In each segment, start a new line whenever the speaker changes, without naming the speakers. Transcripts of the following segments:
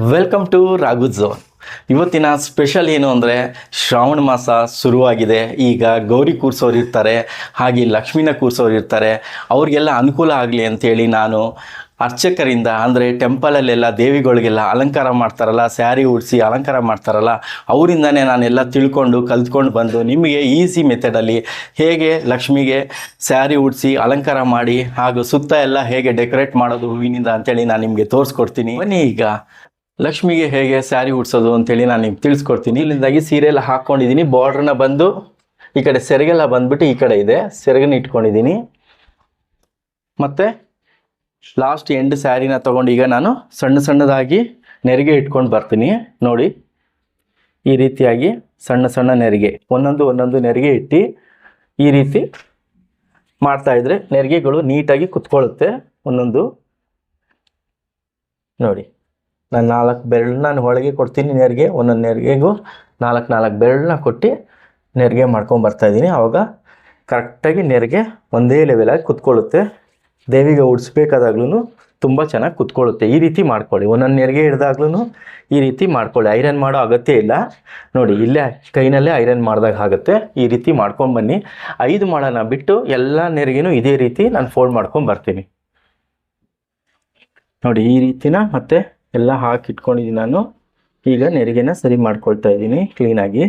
Welcome to Raghu ಇವತ್ತಿನ special ಏನು ಅಂದರೆ ಶ್ರಾವಣ ಮಾಸ ಶುರುವಾಗಿದೆ. ಈಗ ಗೌರಿ ಕೂರಿಸೋರು ಇರ್ತಾರೆ, ಹಾಗೆ ಲಕ್ಷ್ಮಿನ ಕೂರಿಸೋರು ಇರ್ತಾರೆ. ಅವ್ರಿಗೆಲ್ಲ ಅನುಕೂಲ ಆಗಲಿ ಅಂಥೇಳಿ ನಾನು ಅರ್ಚಕರಿಂದ ಅಂದರೆ ಟೆಂಪಲಲ್ಲೆಲ್ಲ ದೇವಿಗಳಿಗೆಲ್ಲ ಅಲಂಕಾರ ಮಾಡ್ತಾರಲ್ಲ, ಸ್ಯಾರಿ ಉಡಿಸಿ ಅಲಂಕಾರ ಮಾಡ್ತಾರಲ್ಲ, ಅವರಿಂದನೇ ನಾನೆಲ್ಲ ತಿಳ್ಕೊಂಡು ಕಲ್ತ್ಕೊಂಡು ಬಂದು ನಿಮಗೆ ಈಸಿ ಮೆಥಡಲ್ಲಿ ಹೇಗೆ ಲಕ್ಷ್ಮಿಗೆ ಸ್ಯಾರಿ ಉಡಿಸಿ ಅಲಂಕಾರ ಮಾಡಿ ಹಾಗೂ ಸುತ್ತ ಎಲ್ಲ ಹೇಗೆ ಡೆಕೋರೇಟ್ ಮಾಡೋದು ಹೂವಿನಿಂದ ಅಂತೇಳಿ ನಾನು ನಿಮಗೆ ತೋರಿಸ್ಕೊಡ್ತೀನಿ. ಬನ್ನಿ ಈಗ. ಲಕ್ಷ್ಮಿಗೆ ಹೇಗೆ ಸ್ಯಾರಿ ಉಡ್ಸೋದು ಅಂತೇಳಿ ನಾನು ನಿಮ್ಗೆ ತಿಳಿಸ್ಕೊಡ್ತೀನಿ. ಇಲ್ಲಿಂದಾಗಿ ಸೀರೆ ಎಲ್ಲ ಹಾಕ್ಕೊಂಡಿದ್ದೀನಿ ಬಾರ್ಡ್ರನ್ನ ಬಂದು ಈ ಕಡೆ ಸೆರೆಗೆಲ್ಲ ಬಂದ್ಬಿಟ್ಟು ಈ ಕಡೆ ಇದೆ. ಸೆರಗನ್ನ ಇಟ್ಕೊಂಡಿದ್ದೀನಿ. ಮತ್ತು ಲಾಸ್ಟ್ ಎಂಡ್ ಸ್ಯಾರಿನ ತೊಗೊಂಡು ಈಗ ನಾನು ಸಣ್ಣ ಸಣ್ಣದಾಗಿ ನೆರಿಗೆ ಇಟ್ಕೊಂಡು ಬರ್ತೀನಿ. ನೋಡಿ ಈ ರೀತಿಯಾಗಿ ಸಣ್ಣ ಸಣ್ಣ ನೆರಿಗೆ ಒಂದೊಂದು ಒಂದೊಂದು ನೆರಿಗೆ ಇಟ್ಟು ಈ ರೀತಿ ಮಾಡ್ತಾ ಇದ್ರೆ ನೆರಿಗೆಗಳು ನೀಟಾಗಿ ಕುತ್ಕೊಳ್ಳುತ್ತೆ. ಒಂದೊಂದು ನೋಡಿ. ನಾನು ನಾಲ್ಕು ಬೆರಳು ನಾನು ಹೋಳಿಗೆ ಕೊಡ್ತೀನಿ ನೆರಿಗೆ, ಒಂದೊಂದು ನೆರಿಗೆಗೂ ನಾಲ್ಕು ನಾಲ್ಕು ಬೆರಳನ್ನ ಕೊಟ್ಟು ನೆರಿಗೆ ಮಾಡ್ಕೊಂಡು ಬರ್ತಾ ಇದ್ದೀನಿ. ಆವಾಗ ಕರೆಕ್ಟಾಗಿ ನೆರಿಗೆ ಒಂದೇ ಲೆವೆಲಾಗಿ ಕುತ್ಕೊಳ್ಳುತ್ತೆ. ದೇವಿಗೆ ಉಡಿಸ್ಬೇಕಾದಾಗ್ಲೂ ತುಂಬ ಚೆನ್ನಾಗಿ ಕುತ್ಕೊಳ್ಳುತ್ತೆ. ಈ ರೀತಿ ಮಾಡ್ಕೊಳ್ಳಿ. ಒಂದೊಂದು ನೆರಿಗೆ ಹಿಡ್ದಾಗ್ಲೂ ಈ ರೀತಿ ಮಾಡ್ಕೊಳ್ಳಿ. ಐರನ್ ಮಾಡೋ ಅಗತ್ಯ ಇಲ್ಲ. ನೋಡಿ, ಇಲ್ಲೇ ಕೈನಲ್ಲೇ ಐರನ್ ಮಾಡಿದಾಗ ಆಗುತ್ತೆ. ಈ ರೀತಿ ಮಾಡ್ಕೊಂಡು ಬನ್ನಿ. ಐದು ಮಾಡೋಣ ಬಿಟ್ಟು ಎಲ್ಲ ನೆರಿಗೆನೂ ಇದೇ ರೀತಿ ನಾನು ಫೋಲ್ಡ್ ಮಾಡ್ಕೊಂಡು ಬರ್ತೀನಿ. ನೋಡಿ, ಈ ರೀತಿನ ಮತ್ತೆ ಎಲ್ಲ ಹಾಕಿ ಇಟ್ಕೊಂಡಿದ್ದೀನಿ ನಾನು. ಈಗ ನೆರಿಗೆನ ಸರಿ ಮಾಡ್ಕೊಳ್ತಾ ಇದ್ದೀನಿ ಕ್ಲೀನಾಗಿ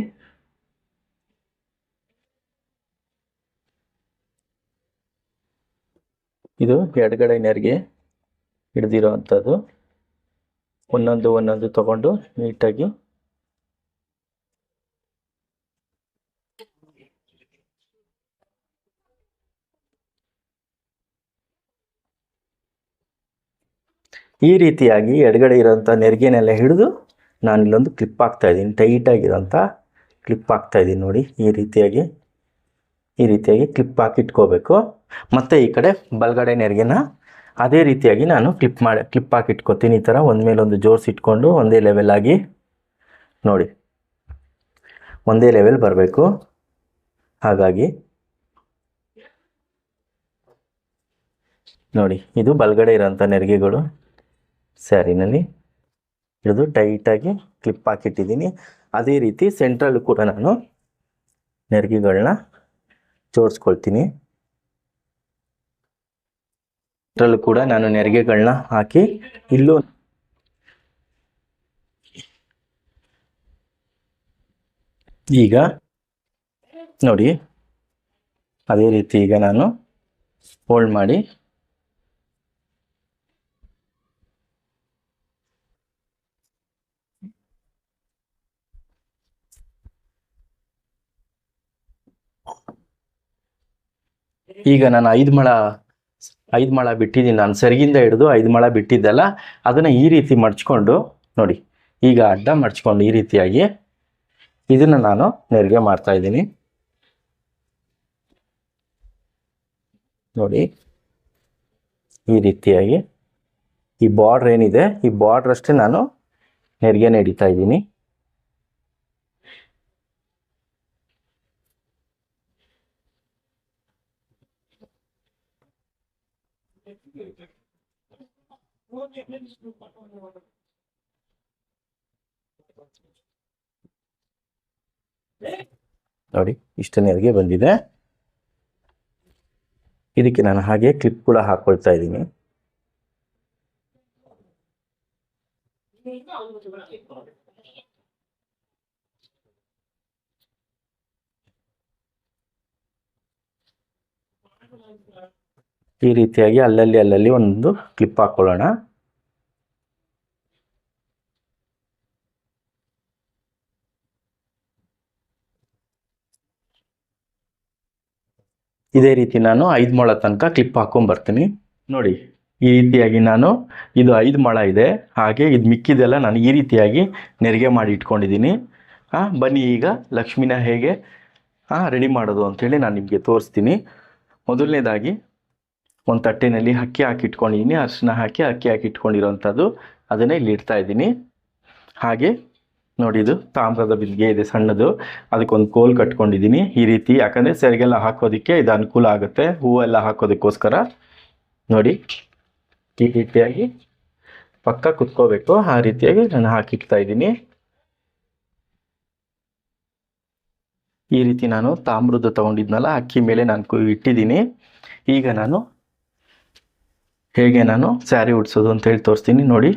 ಇದು ಎಡಗಡೆ ನೆರಿಗೆ ಹಿಡ್ದಿರೋ ಅಂಥದ್ದು ಒಂದೊಂದು ಒಂದೊಂದು ತಗೊಂಡು ನೀಟಾಗಿ ಈ ರೀತಿಯಾಗಿ ಎಡಗಡೆ ಇರೋಂಥ ನೆರಿಗೆನೆಲ್ಲ ಹಿಡಿದು ನಾನು ಇಲ್ಲೊಂದು ಕ್ಲಿಪ್ ಹಾಕ್ತಾಯಿದ್ದೀನಿ ಟೈಟಾಗಿರೋಂಥ ಕ್ಲಿಪ್ ಹಾಕ್ತಾಯಿದ್ದೀನಿ ನೋಡಿ. ಈ ರೀತಿಯಾಗಿ ಈ ರೀತಿಯಾಗಿ ಕ್ಲಿಪ್ ಹಾಕಿಟ್ಕೋಬೇಕು ಮತ್ತು ಈ ಕಡೆ ಬಲಗಡೆ ನೆರಿಗೆನ ಅದೇ ರೀತಿಯಾಗಿ ನಾನು ಕ್ಲಿಪ್ ಮಾಡಿ ಕ್ಲಿಪ್ ಹಾಕಿ ಇಟ್ಕೊತೀನಿ. ಈ ಥರ ಒಂದು ಮೇಲೊಂದು ಇಟ್ಕೊಂಡು ಒಂದೇ ಲೆವೆಲ್ ಆಗಿ ನೋಡಿ. ಒಂದೇ ಲೆವೆಲ್ ಬರಬೇಕು. ಹಾಗಾಗಿ ನೋಡಿ, ಇದು ಬಲಗಡೆ ಇರೋಂಥ ನೆರಿಗೆಗಳು. ಸ್ಯಾರಿನಲ್ಲಿ ಹಿಡಿದು ಟೈಟಾಗಿ ಕ್ಲಿಪ್ ಹಾಕಿಟ್ಟಿದ್ದೀನಿ. ಅದೇ ರೀತಿ ಸೆಂಟ್ರಲ್ ಕೂಡ ನಾನು ನೆರಿಗೆಗಳನ್ನ ಜೋಡಿಸ್ಕೊಳ್ತೀನಿ. ಸೆಂಟ್ರಲ್ಲೂ ಕೂಡ ನಾನು ನೆರಿಗೆಗಳನ್ನ ಹಾಕಿ ಇಲ್ಲೂ ಈಗ ನೋಡಿ, ಅದೇ ರೀತಿ ಈಗ ನಾನು ಫೋಲ್ಡ್ ಮಾಡಿ ಈಗ ನಾನು ಐದು ಮಳ ಐದು ಮಳ ಬಿಟ್ಟಿದ್ದೀನಿ. ನಾನು ಸರಿಗಿಂದ ಹಿಡಿದು ಐದು ಮಳ ಬಿಟ್ಟಿದ್ದಲ್ಲ, ಅದನ್ನು ಈ ರೀತಿ ಮಡ್ಚ್ಕೊಂಡು ನೋಡಿ. ಈಗ ಅಡ್ಡ ಮಡ್ಚ್ಕೊಂಡು ಈ ರೀತಿಯಾಗಿ ಇದನ್ನು ನಾನು ನೆರಿಗೆ ಮಾಡ್ತಾ ಇದ್ದೀನಿ. ನೋಡಿ, ಈ ರೀತಿಯಾಗಿ ಈ ಬಾರ್ಡ್ರ್ ಏನಿದೆ, ಈ ಬಾರ್ಡ್ರ್ ಅಷ್ಟೇ ನಾನು ನೆರಿಗೆ ಹಿಡಿತಾ ಇದ್ದೀನಿ. ನೋಡಿ ಇಷ್ಟು ನೆರಿಗೆ ಬಂದಿದೆ. ಇದಕ್ಕೆ ನಾನು ಹಾಗೆ ಕ್ಲಿಪ್ ಕೂಡ ಹಾಕೊಳ್ತಾ ಇದ್ದೀನಿ. ಈ ರೀತಿಯಾಗಿ ಅಲ್ಲಲ್ಲಿ ಅಲ್ಲಲ್ಲಿ ಒಂದು ಕ್ಲಿಪ್ ಹಾಕೊಳ್ಳೋಣ. ಇದೇ ರೀತಿ ನಾನು ಐದು ಮೊಳ ತನಕ ಕ್ಲಿಪ್ ಹಾಕೊಂಡ್ಬರ್ತೀನಿ ನೋಡಿ, ಈ ರೀತಿಯಾಗಿ ನಾನು ಇದು ಐದು ಮೊಳ ಇದೆ. ಹಾಗೆ ಇದು ಮಿಕ್ಕಿದೆಲ್ಲ ನಾನು ಈ ರೀತಿಯಾಗಿ ನೆರಿಗೆ ಮಾಡಿ ಇಟ್ಕೊಂಡಿದ್ದೀನಿ. ಹಾಂ ಬನ್ನಿ ಈಗ ಲಕ್ಷ್ಮಿನ ಹೇಗೆ ರೆಡಿ ಮಾಡೋದು ಅಂಥೇಳಿ ನಾನು ನಿಮಗೆ ತೋರಿಸ್ತೀನಿ. ಮೊದಲನೇದಾಗಿ ಒಂದು ತಟ್ಟೆನಲ್ಲಿ ಅಕ್ಕಿ ಹಾಕಿ ಇಟ್ಕೊಂಡಿದ್ದೀನಿ ಅರಿಶಿನ ಹಾಕಿ ಅಕ್ಕಿ ಹಾಕಿ ಇಟ್ಕೊಂಡಿರೋವಂಥದ್ದು ಅದನ್ನೇ ಇಲ್ಲಿ ಇಡ್ತಾ ಇದ್ದೀನಿ. ಹಾಗೆ ನೋಡಿದು ತಾಮ್ರದ ಬಿಲ್ಗೆ ಇದೆ, ಸಣ್ಣದು. ಅದಕ್ಕೊಂದು ಕೋಲ್ ಕಟ್ಕೊಂಡಿದ್ದೀನಿ ಈ ರೀತಿ. ಯಾಕಂದರೆ ಸೆರಿಗೆಲ್ಲ ಹಾಕೋದಕ್ಕೆ ಇದು ಅನುಕೂಲ ಆಗುತ್ತೆ, ಹೂವೆಲ್ಲ ಹಾಕೋದಕ್ಕೋಸ್ಕರ. ನೋಡಿ, ಈ ರೀತಿಯಾಗಿ ಪಕ್ಕ ಕುತ್ಕೋಬೇಕು. ಆ ರೀತಿಯಾಗಿ ನಾನು ಹಾಕಿಡ್ತಾ ಇದ್ದೀನಿ. ಈ ರೀತಿ ನಾನು ತಾಮ್ರದ ತಗೊಂಡಿದ್ನಲ್ಲ, ಅಕ್ಕಿ ಮೇಲೆ ನಾನು ಇಟ್ಟಿದ್ದೀನಿ. ಈಗ ನಾನು ಹೇಗೆ ನಾನು ಸ್ಯಾರಿ ಉಡ್ಸೋದು ಅಂತ ಹೇಳಿ ತೋರಿಸ್ತೀನಿ ನೋಡಿ.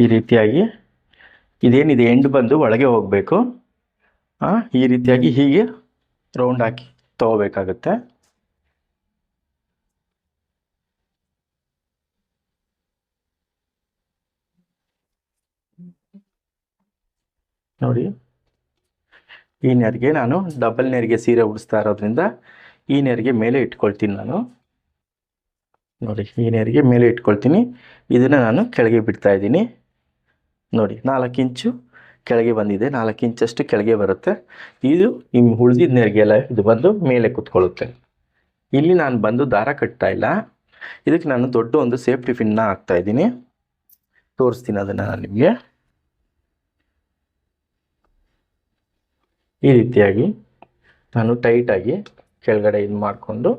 ಈ ರೀತಿಯಾಗಿ ಇದೇನಿದೆ? ಎಂಡ್ ಬಂದು ಒಳಗೆ ಹೋಗಬೇಕು. ಈ ರೀತಿಯಾಗಿ ಹೀಗೆ ರೌಂಡ್ ಹಾಕಿ ತಗೋಬೇಕಾಗುತ್ತೆ. ನೋಡಿ. ಈ ನೆರಿಗೆ ನಾನು ಡಬಲ್ ನೆರಿಗೆ ಸೀರೆ ಉಡಿಸ್ತಾ ಇರೋದ್ರಿಂದ ಈ ನೆರಿಗೆ ಮೇಲೆ ಇಟ್ಕೊಳ್ತೀನಿ ನಾನು. ನೋಡಿ ಈ ನೀರಿಗೆ ಮೇಲೆ ಇಟ್ಕೊಳ್ತೀನಿ. ಇದನ್ನು ನಾನು ಕೆಳಗೆ ಬಿಡ್ತಾ ಇದ್ದೀನಿ. ನೋಡಿ, ನಾಲ್ಕು ಇಂಚು ಕೆಳಗೆ ಬಂದಿದೆ. ನಾಲ್ಕು ಇಂಚಷ್ಟು ಕೆಳಗೆ ಬರುತ್ತೆ. ಇದು ನಿಮ್ಮ ಉಳಿದಿದ್ದ ನೀರಿಗೆಲ್ಲ ಇದು ಬಂದು ಮೇಲೆ ಕುತ್ಕೊಳ್ಳುತ್ತೆ. ಇಲ್ಲಿ ನಾನು ಬಂದು ದಾರ ಕಟ್ತಾ ಇಲ್ಲ. ಇದಕ್ಕೆ ನಾನು ದೊಡ್ಡ ಒಂದು ಸೇಫ್ಟಿ ಪಿನ್ನ ಹಾಕ್ತಾ ಇದ್ದೀನಿ. ತೋರಿಸ್ತೀನಿ ಅದನ್ನು ನಾನು ನಿಮಗೆ. ಈ ರೀತಿಯಾಗಿ ನಾನು ಟೈಟಾಗಿ ಕೆಳಗಡೆ ಇದು ಮಾಡಿಕೊಂಡು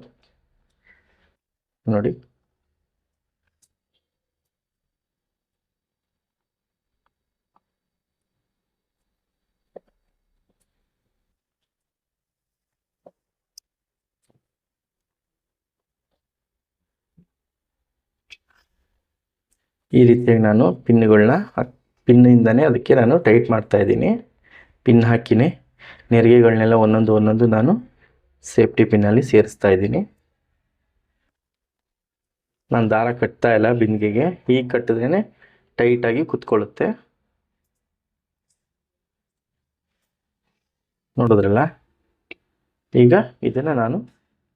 ನೋಡಿ. ಈ ರೀತಿಯಾಗಿ ನಾನು ಪಿನ್ಗಳನ್ನ ಪಿನ್ನಿಂದನೇ ಅದಕ್ಕೆ ನಾನು ಟೈಟ್ ಮಾಡ್ತಾ ಇದ್ದೀನಿ. ಪಿನ್ ಹಾಕಿನೇ. ನೆರಿಗೆಗಳನ್ನೆಲ್ಲ ಒಂದೊಂದು ಒಂದೊಂದು ನಾನು ಸೇಫ್ಟಿ ಪಿನ್ನಲ್ಲಿ ಸೇರಿಸ್ತಾ ಇದ್ದೀನಿ. ನಾನು ದಾರ ಕಟ್ತಾ ಇಲ್ಲ ಬಿಂದಿಗೆಗೆ. ಹೀಗೆ ಕಟ್ಟಿದ್ರೇ ಟೈಟಾಗಿ ಕುತ್ಕೊಳ್ಳುತ್ತೆ. ನೋಡಿದ್ರಲ್ಲ? ಈಗ ಇದನ್ನು ನಾನು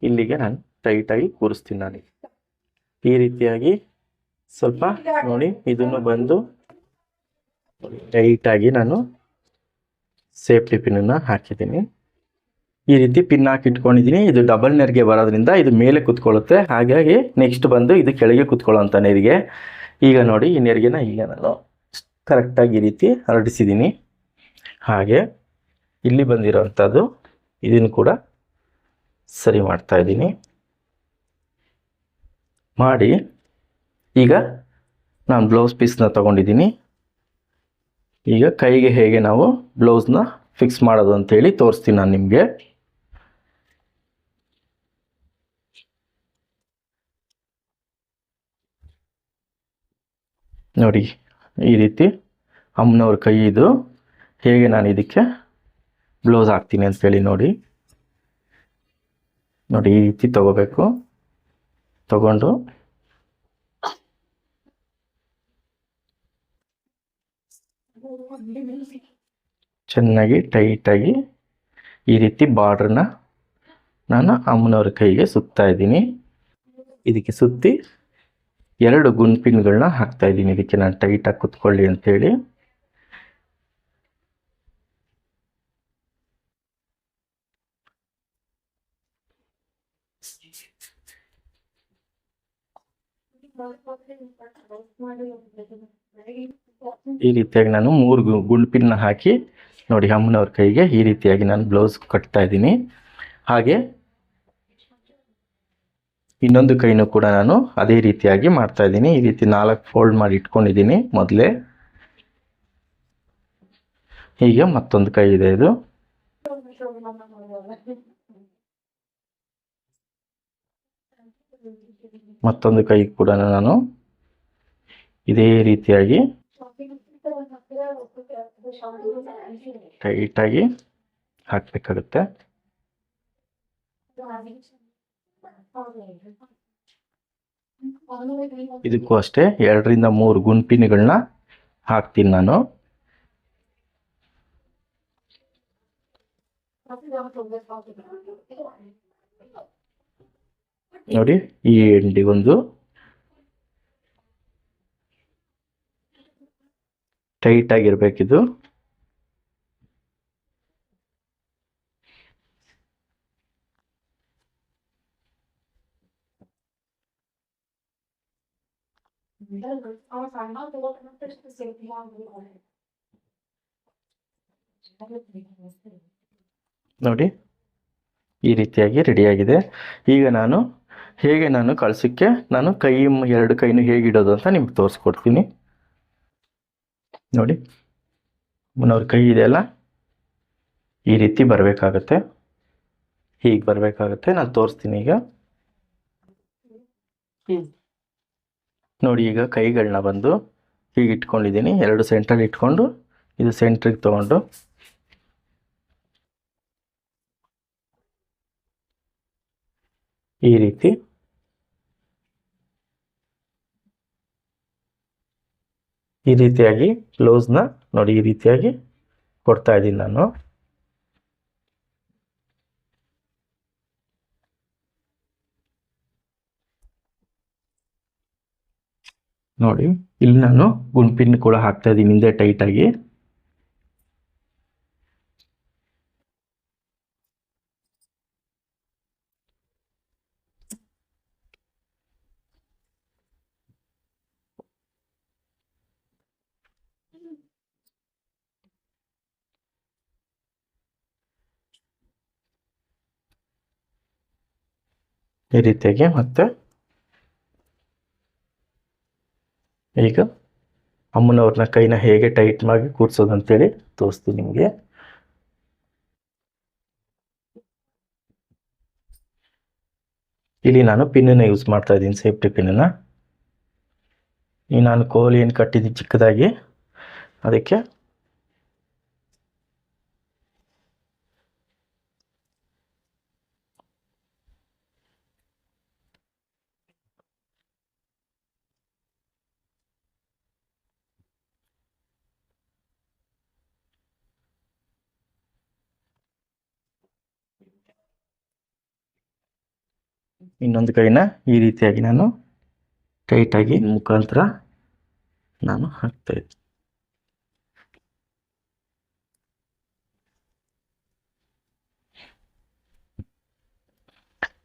ಇಲ್ಲಿಗೆ ನಾನು ಟೈಟಾಗಿ ಕೂರಿಸ್ತೀನಿ ನಾನು ಈ ರೀತಿಯಾಗಿ ಸ್ವಲ್ಪ ನೋಡಿ ಇದನ್ನು ಬಂದು ಟೈಟಾಗಿ ನಾನು ಸೇಫ್ಟಿ ಪಿನ್ನನ್ನು ಹಾಕಿದ್ದೀನಿ. ಈ ರೀತಿ ಪಿನ್ ಹಾಕಿ ಇಟ್ಕೊಂಡಿದ್ದೀನಿ. ಇದು ಡಬಲ್ ನೆರಿಗೆ ಬರೋದ್ರಿಂದ ಇದು ಮೇಲೆ ಕುತ್ಕೊಳ್ಳುತ್ತೆ. ಹಾಗಾಗಿ ನೆಕ್ಸ್ಟ್ ಬಂದು ಇದು ಕೆಳಗೆ ಕುತ್ಕೊಳ್ಳೋಂಥ ನೆರಿಗೆ. ಈಗ ನೋಡಿ ಈ ನೆರಿಗೆನ ಈಗ ನಾನು ಕರೆಕ್ಟಾಗಿ ಈ ರೀತಿ ಹರಡಿಸಿದ್ದೀನಿ ಹಾಗೆ ಇಲ್ಲಿ ಬಂದಿರೋವಂಥದ್ದು ಇದನ್ನು ಕೂಡ ಸರಿ ಮಾಡ್ತಾ ಇದ್ದೀನಿ. ಮಾಡಿ ಈಗ ನಾನು ಬ್ಲೌಸ್ ಪೀಸ್ನ ತೊಗೊಂಡಿದ್ದೀನಿ. ಈಗ ಕೈಗೆ ಹೇಗೆ ನಾವು ಬ್ಲೌಸ್ನ ಫಿಕ್ಸ್ ಮಾಡೋದು ಅಂತೇಳಿ ತೋರಿಸ್ತೀನಿ ನಾನು ನಿಮಗೆ. ನೋಡಿ, ಈ ರೀತಿ ಅಮ್ಮನವ್ರ ಕೈ ಇದು. ಹೇಗೆ ನಾನು ಇದಕ್ಕೆ ಬ್ಲೌಸ್ ಹಾಕ್ತೀನಿ ಅಂತೇಳಿ ನೋಡಿ. ನೋಡಿ, ಈ ರೀತಿ ತಗೋಬೇಕು. ತಗೊಂಡು. ಚೆನ್ನಾಗಿ ಟೈಟಾಗಿ ಈ ರೀತಿ ಬಾರ್ಡ್ರನ್ನ ನಾನು ಅಮ್ಮನವ್ರ ಕೈಗೆ ಸುತ್ತಾ ಇದ್ದೀನಿ. ಇದಕ್ಕೆ ಸುತ್ತಿ ಎರಡು ಗುಂಪಿನ್ಗಳನ್ನ ಹಾಕ್ತಾ ಇದ್ದೀನಿ. ಇದಕ್ಕೆ ನಾನು ಟೈಟಾಗಿ ಕುತ್ಕೊಳ್ಳಿ ಅಂತೇಳಿ. ಈ ರೀತಿಯಾಗಿ ನಾನು ಮೂರು ಗು- ಗುಂಪಿನ ಹಾಕಿ ನೋಡಿ ಅಮ್ಮನವ್ರ ಕೈಗೆ ಈ ರೀತಿಯಾಗಿ ನಾನು ಬ್ಲೌಸ್ ಕಟ್ತಾ ಇದ್ದೀನಿ. ಹಾಗೆ ಇನ್ನೊಂದು ಕೈನೂ ಕೂಡ ನಾನು ಅದೇ ರೀತಿಯಾಗಿ ಮಾಡ್ತಾ ಇದ್ದೀನಿ. ಈ ರೀತಿ ನಾಲ್ಕು ಫೋಲ್ಡ್ ಮಾಡಿ ಇಟ್ಕೊಂಡಿದ್ದೀನಿ ಮೊದಲೇ. ಹೀಗೆ ಮತ್ತೊಂದು ಕೈ ಇದೆ ಇದು. ಮತ್ತೊಂದು ಕೈ ಕೂಡ ನಾನು ಇದೇ ರೀತಿಯಾಗಿ ಟೈಟಾಗಿ ಹಾಕಬೇಕಾಗುತ್ತೆ. ಇದಕ್ಕೂ ಅಷ್ಟೇ ಎರಡರಿಂದ ಮೂರು ಗುಂಪಿನಗಳನ್ನ ಹಾಕ್ತೀನಿ ನಾನು. ನೋಡಿ ಈ ಎಂಡಿಗೊಂದು ಟೈಟ್ ಆಗಿರ್ಬೇಕಿದು. ನೋಡಿ, ಈ ರೀತಿಯಾಗಿ ರೆಡಿಯಾಗಿದೆ ಈಗ ನಾನು ಹೇಗೆ ನಾನು ಕಳ್ಸೋಕ್ಕೆ, ನಾನು ಕೈ, ಎರಡು ಕೈನು ಹೇಗೆ ಇಡೋದು ಅಂತ ನಿಮ್ಗೆ ತೋರಿಸ್ಕೊಡ್ತೀನಿ. ನೋಡಿ ಮುನ್ನವ್ರ ಕೈ ಇದೆಯಲ್ಲ ಈ ರೀತಿ ಬರಬೇಕಾಗತ್ತೆ. ಹೀಗೆ ಬರಬೇಕಾಗತ್ತೆ. ನಾನು ತೋರಿಸ್ತೀನಿ ಈಗ. ನೋಡಿ ಈಗ ಕೈಗಳನ್ನ ಬಂದು ಹೀಗೆ ಇಟ್ಕೊಂಡಿದ್ದೀನಿ. ಎರಡು ಸೆಂಟ್ರಲ್ಲಿ ಇಟ್ಕೊಂಡು ಇದು ಸೆಂಟ್ರಿಗೆ ತೊಗೊಂಡು ಈ ರೀತಿ ಈ ರೀತಿಯಾಗಿ ಬ್ಲೌಸ್ನ ನೋಡಿ ಈ ರೀತಿಯಾಗಿ ಕೊಡ್ತಾ ಇದ್ದೀನಿ ನಾನು. ನೋಡಿ ಇಲ್ಲಿ ನಾನು ಗುಂಪಿನ್ ಕೂಡ ಹಾಕ್ತಾ ಇದ್ದೀನಿ ಹಿಂದೆ ಟೈಟಾಗಿ ಈ ರೀತಿಯಾಗಿ ಮತ್ತೆ ಈಗ ಅಮ್ಮನವ್ರನ್ನ ಕೈನ ಹೇಗೆ ಟೈಟ್ ಮಾಡಿ ಕೂರ್ಸೋದು ಅಂತೇಳಿ ತೋರಿಸ್ತೀನಿ ನಿಮಗೆ. ಇಲ್ಲಿ ನಾನು ಪಿನ್ನನ್ನು ಯೂಸ್ ಮಾಡ್ತಾ ಇದ್ದೀನಿ ಸೇಫ್ಟಿ ಪಿನ್ನನ್ನು ಈ ನಾನು ಕೋಲ್ ಏನು ಕಟ್ಟಿದ್ದೀನಿ ಚಿಕ್ಕದಾಗಿ, ಅದಕ್ಕೆ ಇನ್ನೊಂದು ಕೈನ ಈ ರೀತಿಯಾಗಿ ನಾನು ಟೈಟಾಗಿ ಮುಖಾಂತರ ನಾನು ಹಾಕ್ತಾ ಇದ್ದೆ.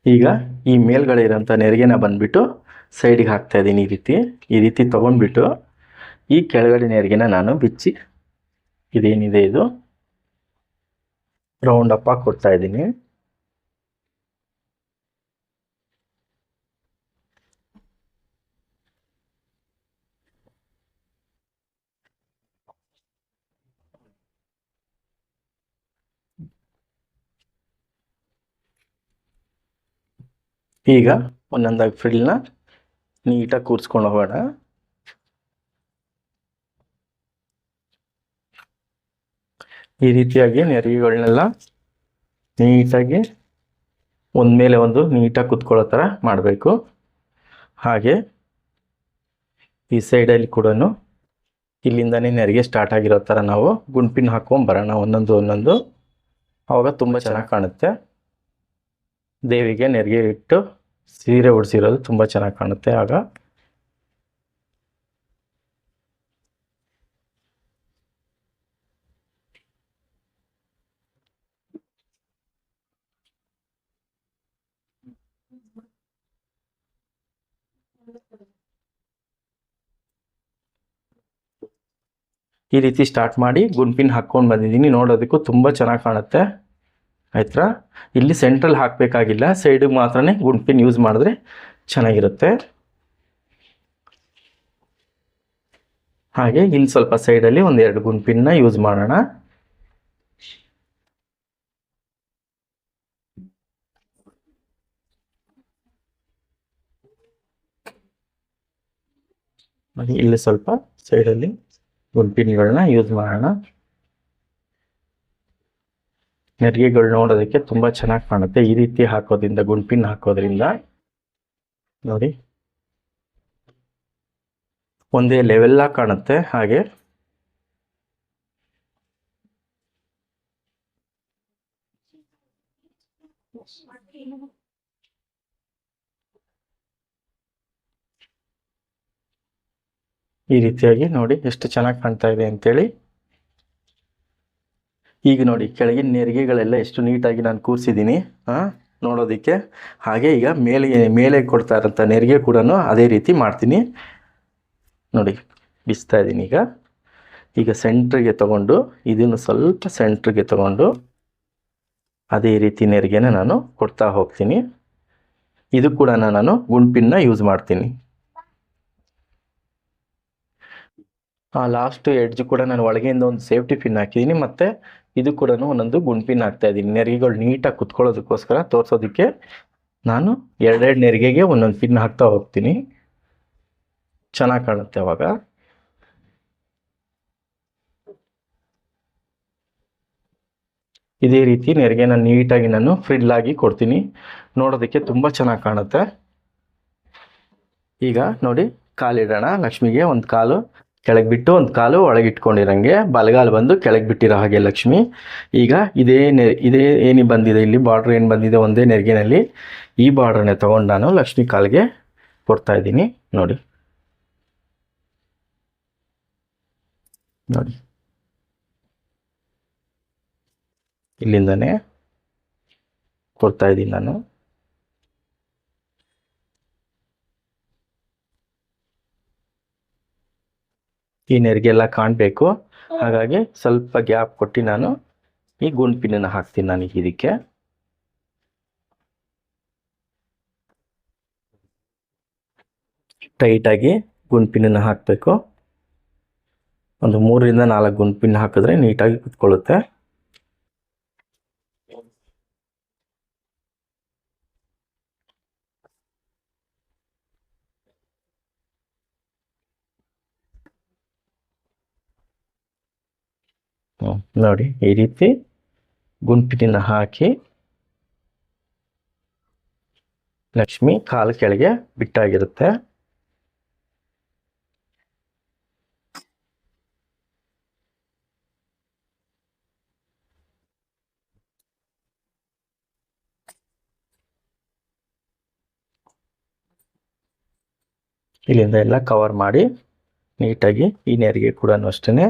ಈಗ ಈ ಮೇಲ್ಗಡೆ ಇರೋಂಥ ನೆರಿಗೆನ ಬಂದ್ಬಿಟ್ಟು ಸೈಡಿಗೆ ಹಾಕ್ತಾ ಇದ್ದೀನಿ ಈ ರೀತಿ. ಈ ರೀತಿ ತೊಗೊಂಡ್ಬಿಟ್ಟು ಈ ಕೆಳಗಡೆ ನೆರಿಗೆನ ನಾನು ಬಿಚ್ಚಿ ಇದೇನಿದೆ ಇದು? ರೌಂಡ್ ಆಗಿ ಕೊಡ್ತಾ ಇದ್ದೀನಿ. ಈಗ ಒಂದೊಂದಾಗಿ ಫ್ರಿಲ್ನ ನೀಟಾಗಿ ಕೂರಿಸ್ಕೊಂಡು ಹೋಗೋಣ. ಈ ರೀತಿಯಾಗಿ ನೆರಿಗೆಗಳನ್ನೆಲ್ಲ ನೀಟಾಗಿ ಒಂದ್ಮೇಲೆ ಒಂದು ನೀಟಾಗಿ ಕೂತ್ಕೊಳ್ಳೋ ಥರ ಮಾಡಬೇಕು. ಹಾಗೆ ಈ ಸೈಡಲ್ಲಿ ಕೂಡ ಇಲ್ಲಿಂದನೇ ನೆರಿಗೆ ಸ್ಟಾರ್ಟ್ ಆಗಿರೋ ಥರ ನಾವು ಗುಂಪಿನ ಹಾಕೊಂಡು ಬರೋಣ ಒಂದೊಂದು ಒಂದೊಂದು. ಆವಾಗ ತುಂಬ ಚೆನ್ನಾಗಿ ಕಾಣುತ್ತೆ. ದೇವಿಗೆ ನೆರಿಗೆ ಇಟ್ಟು ಸೀರೆ ಉಡಿಸಿರೋದು ತುಂಬ ಚೆನ್ನಾಗಿ ಕಾಣುತ್ತೆ. ಆಗ ಈ ರೀತಿ ಸ್ಟಾರ್ಟ್ ಮಾಡಿ ಗುಂಪಿನ ಹಾಕ್ಕೊಂಡು ಬಂದಿದ್ದೀನಿ. ನೋಡೋದಕ್ಕೂ ತುಂಬ ಚೆನ್ನಾಗಿ ಕಾಣುತ್ತೆ. ಆಯ್ತಾ? ಇಲ್ಲಿ ಸೆಂಟ್ರಲ್ ಹಾಕಬೇಕಾಗಿಲ್ಲ ಸೈಡಿಗೆ ಮಾತ್ರನೇ ಪಿನ್ ಯೂಸ್ ಮಾಡಿದ್ರೆ ಚೆನ್ನಾಗಿರುತ್ತೆ. ಹಾಗೆ ಇಲ್ಲಿ ಸ್ವಲ್ಪ ಸೈಡಲ್ಲಿ ಒಂದೆರಡು ಗುಂಪಿನ ಯೂಸ್ ಮಾಡೋಣ. ಇಲ್ಲಿ ಸ್ವಲ್ಪ ಸೈಡಲ್ಲಿ ಗುಂಪಿನ್ಗಳನ್ನ ಯೂಸ್ ಮಾಡೋಣ. ನೆರಿಗೆಗಳು ನೋಡೋದಕ್ಕೆ ತುಂಬ ಚೆನ್ನಾಗಿ ಕಾಣುತ್ತೆ. ಈ ರೀತಿ ಹಾಕೋದ್ರಿಂದ, ಗುಂಪಿನ ಹಾಕೋದ್ರಿಂದ. ನೋಡಿ. ಒಂದೇ ಲೆವೆಲ್ಲ ಕಾಣುತ್ತೆ. ಹಾಗೆ. ಈ ರೀತಿಯಾಗಿ ನೋಡಿ ಎಷ್ಟು ಚೆನ್ನಾಗಿ ಕಾಣ್ತಾ ಇದೆ ಅಂತೇಳಿ. ಈಗ ನೋಡಿ, ಕೆಳಗಿನ ನೆರಿಗೆಗಳೆಲ್ಲ ಎಷ್ಟು ನೀಟಾಗಿ ನಾನು ಕೂರಿಸಿದ್ದೀನಿ ಹಾಂ ನೋಡೋದಕ್ಕೆ. ಹಾಗೆ ಈಗ ಮೇಲೆ ಮೇಲೆ ಕೊಡ್ತಾ ಇರೋಂಥ ನೆರಿಗೆ ಕೂಡ ಅದೇ ರೀತಿ ಮಾಡ್ತೀನಿ. ನೋಡಿ, ಬಿಸ್ತಾ ಇದ್ದೀನಿ ಈಗ. ಈಗ ಸೆಂಟ್ರಿಗೆ ತಗೊಂಡು, ಇದನ್ನು ಸ್ವಲ್ಪ ಸೆಂಟ್ರಿಗೆ ತಗೊಂಡು ಅದೇ ರೀತಿ ನೆರಿಗೆನ ನಾನು ಕೊಡ್ತಾ ಹೋಗ್ತೀನಿ. ಇದು ಕೂಡ ನಾನು ಗುಂಪಿನ ಯೂಸ್ ಮಾಡ್ತೀನಿ. ಆ, ಲಾಸ್ಟ್ ಎಡ್ಜ್ ಕೂಡ ನಾನು ಒಳಗೆಯಿಂದ ಒಂದು ಸೇಫ್ಟಿ ಪಿನ್ ಹಾಕಿದ್ದೀನಿ. ಮತ್ತು ಇದು ಕೂಡ ಒಂದೊಂದು ಗುಂಪಿನ ಪಿನ್ ಹಾಕ್ತಾ ಇದ್ದೀನಿ ನೆರಿಗೆಗಳು ನೀಟಾಗಿ ಕುತ್ಕೊಳ್ಳೋದಕ್ಕೋಸ್ಕರ ತೋರಿಸೋದಕ್ಕೆ ನಾನು ಎರಡೆರಡು ನೆರಿಗೆಗೆ ಒಂದೊಂದು ಪಿನ್ ಹಾಕ್ತಾ ಹೋಗ್ತೀನಿ. ಚೆನ್ನಾಗಿ ಕಾಣುತ್ತೆ ಅವಾಗ. ಇದೇ ರೀತಿ ನೆರಿಗೆನ ನೀಟಾಗಿ ನಾನು ಫ್ರಿಲ್ ಆಗಿ ಕೊಡ್ತೀನಿ. ನೋಡೋದಕ್ಕೆ ತುಂಬ ಚೆನ್ನಾಗಿ ಕಾಣುತ್ತೆ. ಈಗ ನೋಡಿ ಕಾಲಿಡೋಣ. ಲಕ್ಷ್ಮಿಗೆ ಒಂದು ಕಾಲು ಕೆಳಗೆ ಬಿಟ್ಟು ಒಂದು ಕಾಲು ಒಳಗೆ ಇಟ್ಕೊಂಡಿರಂಗೆ, ಬಲಗಾಲು ಬಂದು ಕೆಳಗೆ ಬಿಟ್ಟಿರೋ ಹಾಗೆ ಲಕ್ಷ್ಮಿ. ಈಗ ಇದೇ ನೆ ಇದೇ ಏನು ಬಂದಿದೆ ಇಲ್ಲಿ? ಬಾರ್ಡ್ರ್ ಏನು ಬಂದಿದೆ ಒಂದೇ ನೆರಿಗೆನಲ್ಲಿ. ಈ ಬಾರ್ಡ್ರನ್ನೇ ತೊಗೊಂಡು ನಾನು ಲಕ್ಷ್ಮಿ ಕಾಲಿಗೆ ಕೊಡ್ತಾ ಇದ್ದೀನಿ. ನೋಡಿ. ನೋಡಿ. ಇಲ್ಲಿಂದನೇ ಕೊಡ್ತಾ ಇದ್ದೀನಿ ನಾನು. ಈ ನೆರಿಗೆ ಎಲ್ಲ ಕಾಣಬೇಕು ಹಾಗಾಗಿ ಸ್ವಲ್ಪ ಗ್ಯಾಪ್ ಕೊಟ್ಟು ನಾನು ಈ ಗುಂಡ್ ಪಿನ್ನನ್ನು ಹಾಕ್ತೀನಿ ನಾನು ಇದಕ್ಕೆ. ಟೈಟಾಗಿ ಗುಂಡ್ ಪಿನ್ನನ್ನು ಹಾಕಬೇಕು. ಒಂದು ಮೂರರಿಂದ ನಾಲ್ಕು ಗುಂಡ್ ಪಿನ್ ಹಾಕಿದ್ರೆ ನೀಟಾಗಿ ಕುತ್ಕೊಳ್ಳುತ್ತೆ. ನೋಡಿ, ಈ ರೀತಿ ಗುಂಪಿನ ಹಾಕಿ ಲಕ್ಷ್ಮಿ ಕಾಲು ಕೆಳಗೆ ಬಿಟ್ಟಾಗಿರುತ್ತೆ. ಇಲ್ಲಿಂದ ಎಲ್ಲ ಕವರ್ ಮಾಡಿ, ನೀಟಾಗಿ ಈ ನೆರಿಗೆ ಕೂಡ ಅಷ್ಟೇ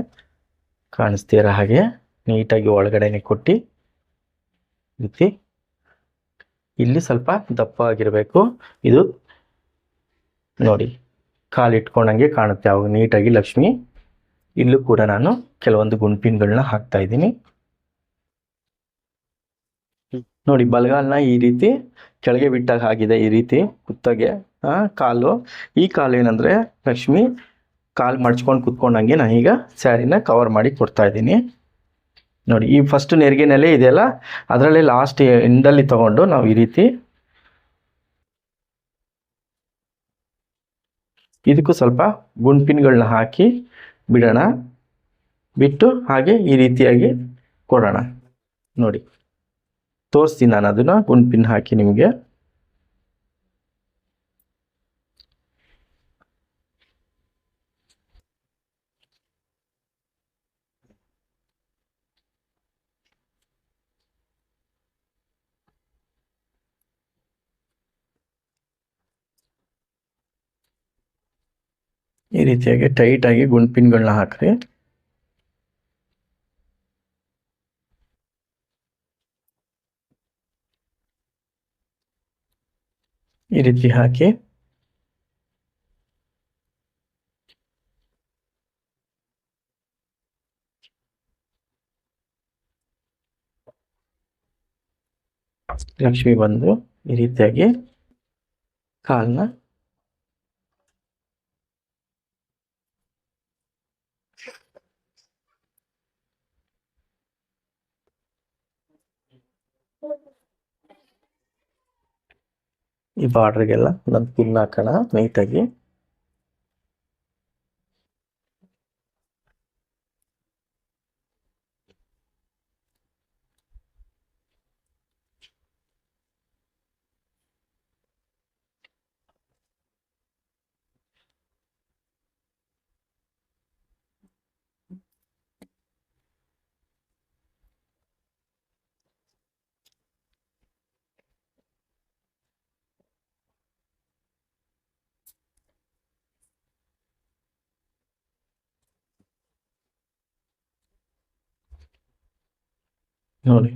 ಕಾಣಿಸ್ತೀರ ಹಾಗೆ ನೀಟಾಗಿ ಒಳಗಡೆನೆ ಕೊಟ್ಟು ರೀತಿ. ಇಲ್ಲಿ ಸ್ವಲ್ಪ ದಪ್ಪ ಆಗಿರಬೇಕು. ಇದು ನೋಡಿ, ಕಾಲು ಇಟ್ಕೊಂಡಂಗೆ ಕಾಣುತ್ತೆ. ಅವಾಗ ನೀಟಾಗಿ ಲಕ್ಷ್ಮಿ, ಇಲ್ಲೂ ಕೂಡ ನಾನು ಕೆಲವೊಂದು ಗುಂಪಿನ್ಗಳನ್ನ ಹಾಕ್ತಾ ಇದ್ದೀನಿ. ನೋಡಿ ಬಲಗಾಲನ್ನ ಈ ರೀತಿ ಕೆಳಗೆ ಬಿಟ್ಟಾಗ ಆಗಿದೆ ಈ ರೀತಿ, ಕುತ್ತಗೆ ಕಾಲು. ಈ ಕಾಲು ಏನಂದ್ರೆ ಲಕ್ಷ್ಮಿ ಕಾಲು ಮಡ್ಚ್ಕೊಂಡು ಕುತ್ಕೊಂಡಂಗೆ ಈಗ ಸ್ಯಾರಿನ ಕವರ್ ಮಾಡಿ ಕೊಡ್ತಾ ಇದ್ದೀನಿ. ನೋಡಿ, ಈ ಫಸ್ಟ್ ನೆರಿಗೆನಲ್ಲೇ ಇದೆಯಲ್ಲ, ಅದರಲ್ಲಿ ಲಾಸ್ಟ್ ಎಂಡಲ್ಲಿ ತಗೊಂಡು ನಾವು ಈ ರೀತಿ ಇದಕ್ಕೂ ಸ್ವಲ್ಪ ಗುಂಪಿನ್ಗಳನ್ನ ಹಾಕಿ ಬಿಡೋಣ. ಬಿಟ್ಟು ಹಾಗೆ ಈ ರೀತಿಯಾಗಿ ಕೊಡೋಣ. ನೋಡಿ, ತೋರಿಸ್ತೀನಿ ನಾನು ಅದನ್ನು ಗುಂಪಿನ ಹಾಕಿ ನಿಮಗೆ. ಈ ರೀತಿಯಾಗಿ ಟೈಟ್ ಆಗಿ ಗುಂಪಿನ್ಗಳನ್ನ ಹಾಕ್ರಿ. ಈ ರೀತಿ ಹಾಕಿ. ಲಕ್ಷ್ಮಿ ಬಂದು ಈ ರೀತಿಯಾಗಿ ಕಾಲ್ನ ಈ ಬಾರ್ಡ್ರಿಗೆಲ್ಲ ಒಂದೊಂದು ಪಿನ್ ಹಾಕೋಣ ನೀಟಾಗಿ ನೋಡಿ.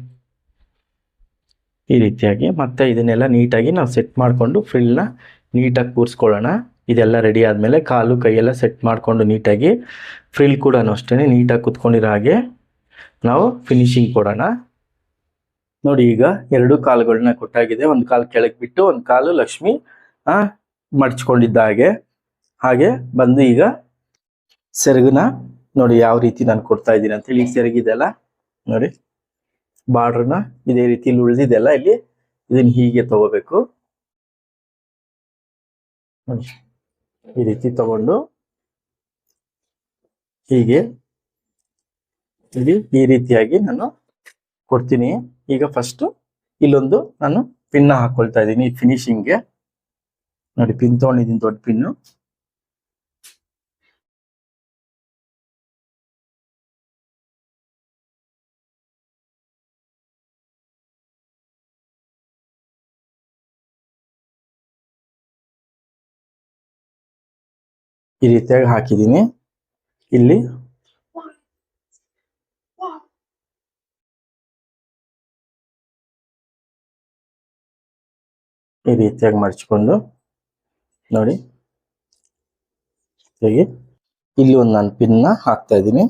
ಈ ರೀತಿಯಾಗಿ ಮತ್ತೆ ಇದನ್ನೆಲ್ಲ ನೀಟಾಗಿ ನಾವು ಸೆಟ್ ಮಾಡಿಕೊಂಡು ಫ್ರಿಲ್ನ ನೀಟಾಗಿ ಕೂರಿಸ್ಕೊಳ್ಳೋಣ. ಇದೆಲ್ಲ ರೆಡಿ ಆದಮೇಲೆ ಕಾಲು ಕೈಯೆಲ್ಲ ಸೆಟ್ ಮಾಡಿಕೊಂಡು ನೀಟಾಗಿ ಫ್ರಿಲ್ ಕೂಡ ಅಷ್ಟೇ ನೀಟಾಗಿ ಕುತ್ಕೊಂಡಿರೋ ಹಾಗೆ ನಾವು ಫಿನಿಶಿಂಗ್ ಕೊಡೋಣ. ನೋಡಿ ಈಗ ಎರಡು ಕಾಲುಗಳನ್ನ ಕೊಟ್ಟಾಗಿದೆ. ಒಂದು ಕಾಲು ಕೆಳಗೆ ಬಿಟ್ಟು ಒಂದು ಕಾಲು ಲಕ್ಷ್ಮಿ ಮಡ್ಚ್ಕೊಂಡಿದ್ದ ಹಾಗೆ. ಹಾಗೆ ಬಂದು ಈಗ ಸೆರಗನ್ನ ನೋಡಿ ಯಾವ ರೀತಿ ನಾನು ಕೊಡ್ತಾ ಇದ್ದೀನಿ ಅಂತ ಹೇಳಿ ಸೆರಗಿದೆಲ್ಲ ನೋಡಿ. ಬಾರ್ಡ್ರನ್ನ ಇದೇ ರೀತಿ ಉಳಿದಿದೆಲ್ಲ ಇಲ್ಲಿ ಇದನ್ನ ಹೀಗೆ ತಗೋಬೇಕು. ಈ ರೀತಿ ತಗೊಂಡು ಹೀಗೆ ಇಲ್ಲಿ ಈ ರೀತಿಯಾಗಿ ನಾನು ಕೊಡ್ತೀನಿ. ಈಗ ಫಸ್ಟ್ ಇಲ್ಲೊಂದು ನಾನು ಪಿನ್ನ ಹಾಕೊಳ್ತಾ ಇದ್ದೀನಿ. ಫಿನಿಶಿಂಗ್ಗೆ ನೋಡಿ ಪಿನ್ ತಗೊಂಡಿದ್ದೀನಿ, ದೊಡ್ಡ ಪಿನ್ನು ಈ ರೀತಿಯಾಗಿ ಹಾಕಿದ್ದೀನಿ. ಇಲ್ಲಿ. ಈ ರೀತಿಯಾಗಿ ಮಡಚಿಕೊಂಡು ನೋಡಿ. ಇಲ್ಲಿ ಒಂದು ನಾನು ಪಿನ್ನ ಹಾಕ್ತಾ ಇದ್ದೀನಿ.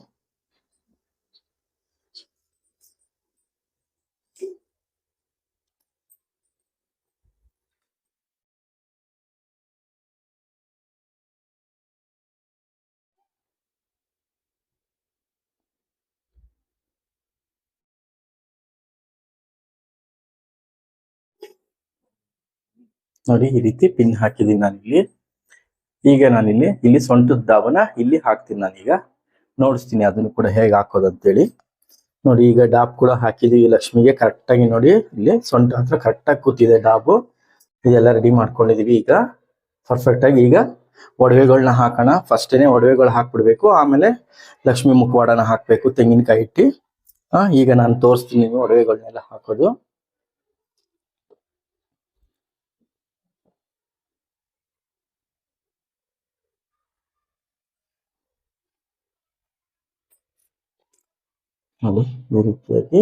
ನೋಡಿ, ಈ ರೀತಿ ಪಿನ್ ಹಾಕಿದ್ದೀನಿ ನಾನಿಲ್ಲಿ. ಈಗ ನಾನಿಲ್ಲಿ, ಇಲ್ಲಿ ಸೊಂಟದ ದಾವನ ಇಲ್ಲಿ ಹಾಕ್ತೀನಿ ನಾನೀಗ. ನೋಡಿಸ್ತೀನಿ ಅದನ್ನು ಕೂಡ ಹೇಗೆ ಹಾಕೋದು ಅಂತೇಳಿ ನೋಡಿ, ಈಗ ಡಾಬ್ ಕೂಡ ಹಾಕಿದೀವಿ ಲಕ್ಷ್ಮಿಗೆ ಕರೆಕ್ಟ್ ಆಗಿ ನೋಡಿ. ಇಲ್ಲಿ ಸೊಂಟ ಹತ್ರ ಕರೆಕ್ಟ್ ಆಗಿ ಕೂತಿದೆ ಡಾಬು. ಇದೆಲ್ಲ ರೆಡಿ ಮಾಡ್ಕೊಂಡಿದೀವಿ ಈಗ. ಪರ್ಫೆಕ್ಟ್ ಆಗಿ ಈಗ ಒಡವೆಗಳನ್ನ ಹಾಕೋಣ. ಫಸ್ಟೇನೆ ಒಡವೆಗಳು ಹಾಕ್ಬಿಡ್ಬೇಕು. ಆಮೇಲೆ ಲಕ್ಷ್ಮಿ ಮುಖವಾಡನ ಹಾಕ್ಬೇಕು, ತೆಂಗಿನಕಾಯಿ ಇಟ್ಟು. ಈಗ ನಾನು ತೋರಿಸ್ತೀನಿ ಒಡವೆಗಳನ್ನೆಲ್ಲ ಹಾಕೋದು. ನೋಡಿ ಈ ರೀತಿಯಾಗಿ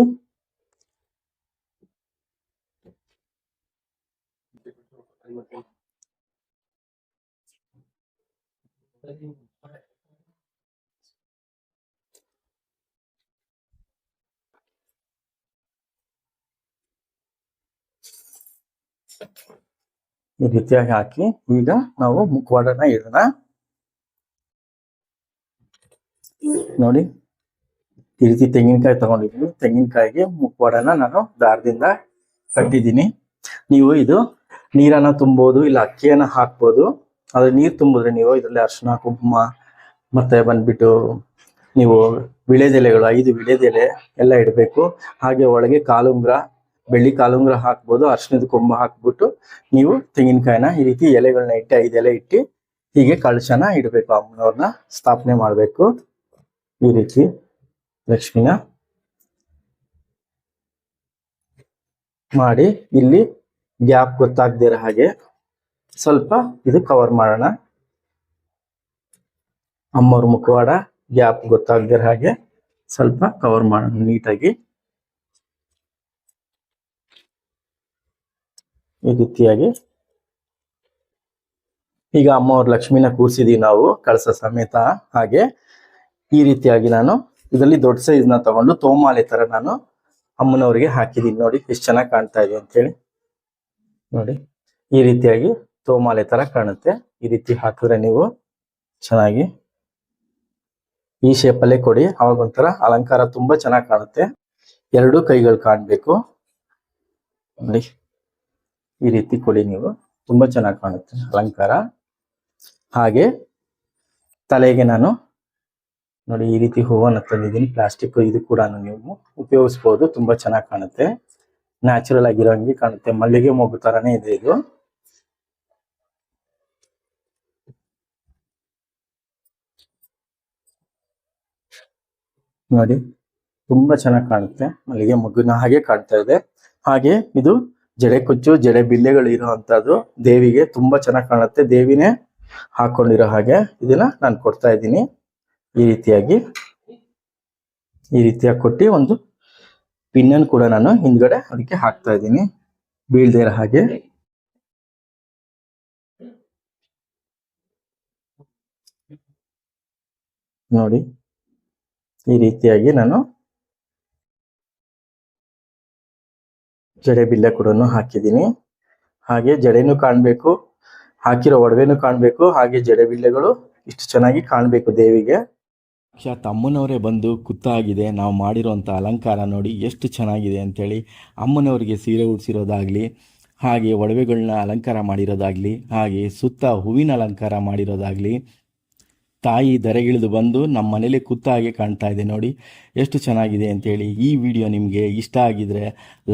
ಈ ರೀತಿಯಾಗಿ ಹಾಕಿ ಈಗ ನಾವು ಮುಖವಾಡನ ಇಡೋಣ ನೋಡಿ ಈ ರೀತಿ ತೆಂಗಿನಕಾಯಿ ತಗೊಂಡಿದ್ದೀನಿ. ತೆಂಗಿನಕಾಯಿಗೆ ಮುಖವಾಡನ ನಾನು ದಾರದಿಂದ ಕಟ್ಟಿದ್ದೀನಿ. ನೀವು ಇದು ನೀರನ್ನ ತುಂಬೋದು, ಇಲ್ಲ ಅಕ್ಕಿಯನ್ನ ಹಾಕ್ಬೋದು. ಅದ್ರ ನೀರು ತುಂಬಿದ್ರೆ ನೀವು ಇದರಲ್ಲಿ ಅರ್ಶಿನ ಕುಂಕುಮ ಮತ್ತೆ ಬಂದ್ಬಿಟ್ಟು ನೀವು ವಿಳೆದೆಲೆಗಳು, ಐದು ವಿಳೆದೆಲೆ ಎಲ್ಲ ಇಡಬೇಕು. ಹಾಗೆ ಒಳಗೆ ಕಾಲುಂಗ್ರ, ಬೆಳ್ಳಿ ಕಾಲುಂಗ್ರ ಹಾಕ್ಬೋದು ಅರ್ಶಿನದ ಕೊಂಬ ಹಾಕ್ಬಿಟ್ಟು ನೀವು ತೆಂಗಿನಕಾಯಿನ ಈ ರೀತಿ ಎಲೆಗಳನ್ನ ಇಟ್ಟು, ಐದು ಎಲೆ ಇಟ್ಟು ಹೀಗೆ ಕಳಶನ ಇಡಬೇಕು. ಅಮ್ಮನವ್ರನ್ನ ಸ್ಥಾಪನೆ ಮಾಡಬೇಕು. ಈ ರೀತಿ. ಲಕ್ಷ್ಮಿನ ಮಾಡಿ ಇಲ್ಲಿ ಗ್ಯಾಪ್ ಗೊತ್ತಾಗದಿರ ಹಾಗೆ ಸ್ವಲ್ಪ ಇದು ಕವರ್ ಮಾಡೋಣ. ಅಮ್ಮವ್ರ ಮುಖವಾಡ ಗ್ಯಾಪ್ ಗೊತ್ತಾಗದಿರೋ ಹಾಗೆ ಸ್ವಲ್ಪ ಕವರ್ ಮಾಡೋಣ ನೀಟಾಗಿ. ಈ ರೀತಿಯಾಗಿ. ಈಗ ಅಮ್ಮವ್ರ ಲಕ್ಷ್ಮಿನ ಕೂರಿಸಿದೀವಿ ನಾವು ಕಳಸ ಸಮೇತ ಹಾಗೆ ಈ ರೀತಿಯಾಗಿ ನಾನು ಇದರಲ್ಲಿ ದೊಡ್ಡ ಸೈಜ್ನ ತಗೊಂಡು ತೋಮಾಲೆ ತರ ನಾನು ಅಮ್ಮನವರಿಗೆ ಹಾಕಿದೀನಿ. ನೋಡಿ, ಎಷ್ಟು ಚೆನ್ನಾಗಿ ಕಾಣ್ತಾ ಇದೆ ಅಂತ ಹೇಳಿ ನೋಡಿ, ಈ ರೀತಿಯಾಗಿ ತೋಮಾಲೆ ತರ ಕಾಣುತ್ತೆ. ಈ ರೀತಿ ಹಾಕಿದ್ರೆ ನೀವು ಚೆನ್ನಾಗಿ ಈ ಶೇಪ್ ಕೊಡಿ. ಅವಾಗ ಒಂಥರ ಅಲಂಕಾರ ತುಂಬಾ ಚೆನ್ನಾಗಿ ಕಾಣುತ್ತೆ. ಎರಡು ಕೈಗಳು ಕಾಣ್ಬೇಕು. ನೋಡಿ, ಈ ರೀತಿ ಕೊಡಿ ನೀವು. ತುಂಬಾ ಚೆನ್ನಾಗಿ ಕಾಣುತ್ತೆ ಅಲಂಕಾರ. ಹಾಗೆ ತಲೆಗೆ ನಾನು ನೋಡಿ, ಈ ರೀತಿ ಹೂವನ್ನು ತಂದಿದ್ದೀನಿ. ಪ್ಲಾಸ್ಟಿಕ್ ಇದು ಕೂಡ ನೀವು ಉಪಯೋಗಿಸ್ಬೋದು. ತುಂಬಾ ಚೆನ್ನಾಗಿ ಕಾಣುತ್ತೆ. ನ್ಯಾಚುರಲ್ ಆಗಿರೋಂಗೆ ಕಾಣುತ್ತೆ. ಮಲ್ಲಿಗೆ ಮೊಗ್ಗು ತರಾನೇ ಇದೆ ಇದು. ನೋಡಿ, ತುಂಬಾ ಚೆನ್ನಾಗಿ ಕಾಣುತ್ತೆ ಮಲ್ಲಿಗೆ ಮೊಗ್ಗುನ ಹಾಗೆ ಕಾಣ್ತಾ ಇದೆ. ಹಾಗೆ ಇದು ಜಡೆ ಕುಚ್ಚು, ಜಡೆ ಬಿಲ್ಲೆಗಳು ಇರುವಂತದ್ದು ದೇವಿಗೆ ತುಂಬಾ ಚೆನ್ನಾಗಿ ಕಾಣುತ್ತೆ. ದೇವಿನೇ ಹಾಕೊಂಡಿರೋ ಹಾಗೆ ಇದನ್ನ ನಾನು ಕೊಡ್ತಾ ಇದ್ದೀನಿ. ಈ ರೀತಿಯಾಗಿ ಈ ರೀತಿಯಾಗಿ ಕೊಟ್ಟು ಒಂದು ಪಿನ್ನನ್ನು ಕೂಡ ನಾನು ಹಿಂದ್ಗಡೆ ಅದಕ್ಕೆ ಹಾಕ್ತಾ ಇದ್ದೀನಿ. ಬೀಳ್ದೇ ಇರೋ ಹಾಗೆ. ನೋಡಿ, ಈ ರೀತಿಯಾಗಿ ನಾನು ಜಡೆ ಬಿಲ್ಲೆ ಕೂಡ ಹಾಕಿದ್ದೀನಿ. ಹಾಗೆ ಜಡೆನೂ ಕಾಣ್ಬೇಕು, ಹಾಕಿರೋ ಒಡವೆನೂ ಕಾಣ್ಬೇಕು, ಹಾಗೆ ಜಡೆ ಬಿಲ್ಲೆಗಳು ಇಷ್ಟು ಚೆನ್ನಾಗಿ ಕಾಣ್ಬೇಕು ದೇವಿಗೆ. ಸಾಕ್ಷಾತ್ ಅಮ್ಮನವರೇ ಬಂದು ಕುತ್ತಾಗಿದೆ, ನಾವು ಮಾಡಿರೋಂಥ ಅಲಂಕಾರ ನೋಡಿ ಎಷ್ಟು ಚೆನ್ನಾಗಿದೆ ಅಂಥೇಳಿ ಅಮ್ಮನವರಿಗೆ ಸೀರೆ ಉಡಿಸಿರೋದಾಗಲಿ, ಹಾಗೆ ಒಡವೆಗಳನ್ನ ಅಲಂಕಾರ ಮಾಡಿರೋದಾಗಲಿ, ಹಾಗೆ ಸುತ್ತ ಹೂವಿನ ಅಲಂಕಾರ ಮಾಡಿರೋದಾಗಲಿ, ತಾಯಿ ಧರೆಗಿಳಿದು ಬಂದು ನಮ್ಮ ಮನೇಲಿ ಕುತ್ತಾಗೆ ಕಾಣ್ತಾ ಇದೆ ನೋಡಿ ಎಷ್ಟು ಚೆನ್ನಾಗಿದೆ ಅಂತೇಳಿ ಈ ವಿಡಿಯೋ ನಿಮಗೆ ಇಷ್ಟ ಆಗಿದರೆ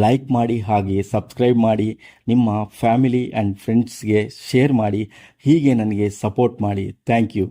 ಲೈಕ್ ಮಾಡಿ, ಹಾಗೆ ಸಬ್ಸ್ಕ್ರೈಬ್ ಮಾಡಿ, ನಿಮ್ಮ ಫ್ಯಾಮಿಲಿ ಆ್ಯಂಡ್ ಫ್ರೆಂಡ್ಸ್ಗೆ ಶೇರ್ ಮಾಡಿ, ಹೀಗೆ ನನಗೆ ಸಪೋರ್ಟ್ ಮಾಡಿ. Thank you.